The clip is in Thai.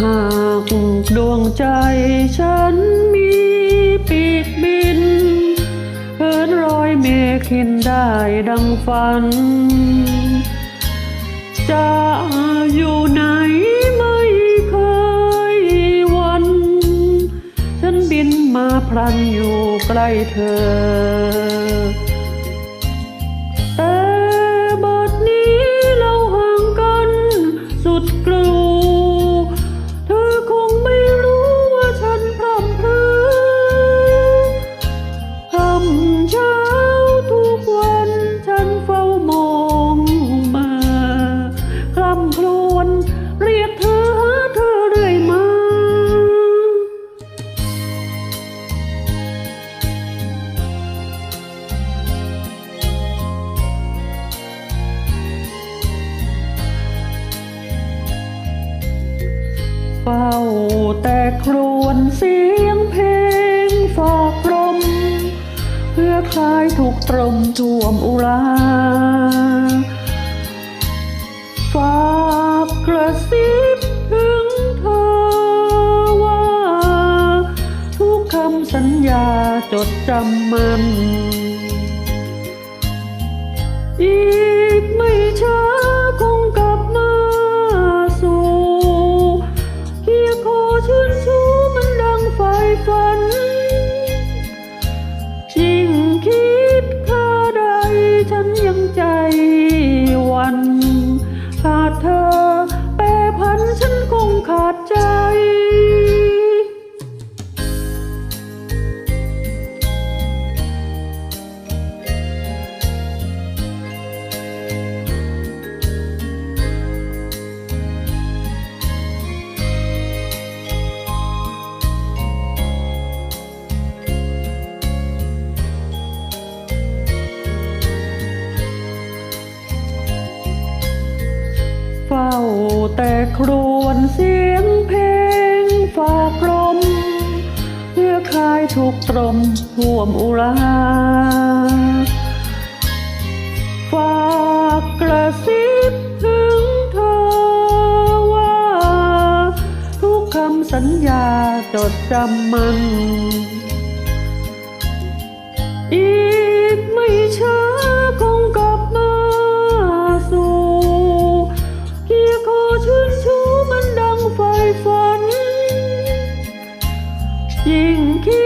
หากดวงใจฉันมีปีกบินเหินรอยเมฆเห็นได้ดังฝัน จะอยู่ไหนไม่เคยวัน ฉันบินมาพลันอยู่ใกล้เธอ เฝ้าแต่ครวญเสียงเพลงฝากลมเพื่อคลายถูกตรมท่วมอุราฝากกระซิบถึงเธอว่า ทุกคำสัญญาจดจำมัน แต่ครวญเสียงเพลงฝากลมเพื่อคลายทุกตรมท่วมอุราฝากกระซิบถึงเธอว่า ทุกคำสัญญาจดจำมันอี ชูมั